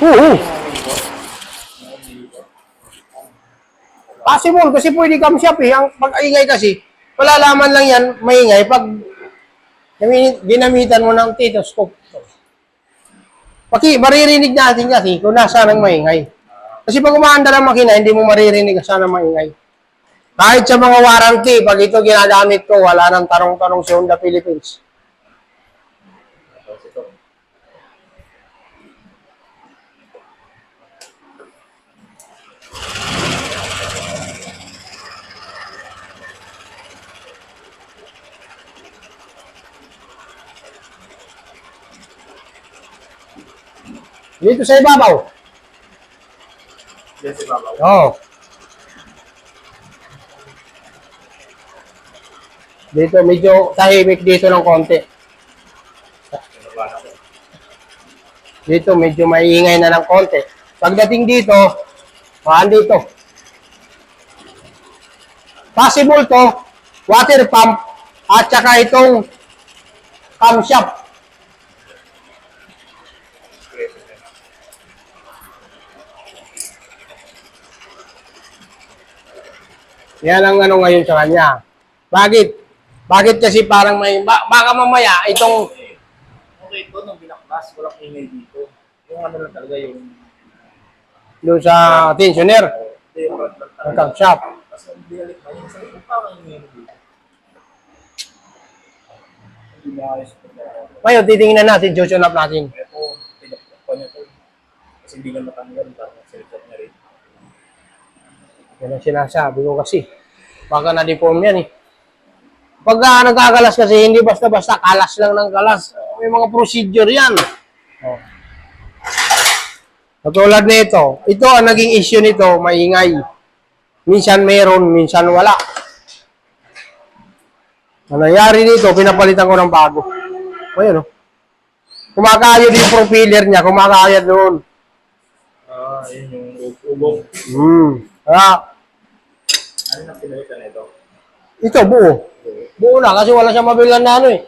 Oo. Possible, kasi pwede cam shop eh. Ang pag-ingay kasi, malalaman lang yan, maingay, pag ginamitan mo ng stethoscope. Paki, maririnig natin kasi kung nasa ng maingay. Kasi pag umaanda ng makina, hindi mo maririnig saan ang maingay. Kahit sa mga warranty, pag ito ginagamit ko, wala nang tarong-tarong si Honda Philippines. Dito sa ibabaw. Yan si Babaw. Oo. Dito, medyo tahimik dito ng konti. Dito, medyo maiingay na ng konti. Pagdating dito, maan dito. Possible to, water pump, at saka itong camshaft. Yan ang ano ngayon sa kanya. Bakit? Bakit kasi parang may, ba- baka mamaya itong, Okay, ito nung binaklas, walang ingay dito. Yung ano lang talaga yung... doon sa tensioner, ang talaga. camshaft. Tapos nung binalik na yun, sabi ko, parang ingay dito. Ayos ko na. Ngayon, natin, susunod natin. Ito, tinakpan niya to. Kasi hindi nga matanggal, parang. Yan ang sinasabi ko kasi. Baka na-deform yan eh. Pag uh, nagkakalas kasi, hindi basta-basta kalas lang ng kalas. May mga procedure yan. Oh. Katulad nito, ito ang naging issue nito, maingay. Minsan meron, minsan wala. Ang nangyari dito, pinapalitan ko ng bago. Ayun oh. Kumakayod yung propeller niya, kumakayod doon. Ah, yun yung ubong. Hmm. Kaya, Ano na pinalitan na ito? Ito, buo. Buo na, kasi wala siyang mabilan na ano eh.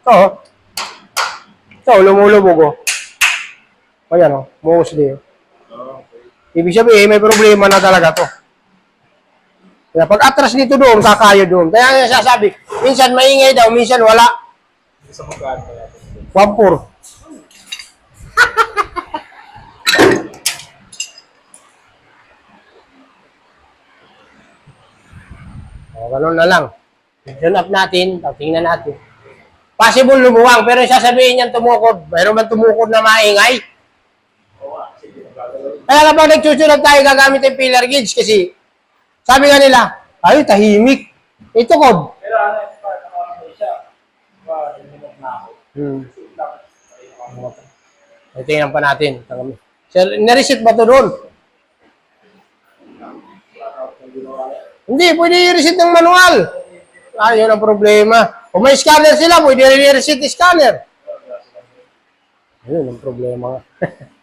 Ito, oh. ito, lumulubog oh. Ayan oh, mostly. oh. Ibig sabihin, may problema na talaga to. Kaya pag atras dito doon, kakayo doon. Kaya nga sasabi, minsan maingay daw, minsan wala. Isa magkaan pa natin. Wampur. o, ganun na lang. Tune up natin, tingnan natin. Possible lumuwang, pero sasabihin niyan tumukod. Mayroon man tumukod na maingay. Kaya kapag nagsusunod tayo, gagamit yung pillar gauge kasi sabi nga nila, ay, tahimik. Ito kod. Pero ano, parang ano siya. Parang na ako. Hmm. Ay, tingnan pa natin. Sir, nareset ba ito doon? Hindi, pwede i-reset ng manual. Ah, yun ang problema. Kung may scanner sila, pwede i-reset scanner. Yun ang problema.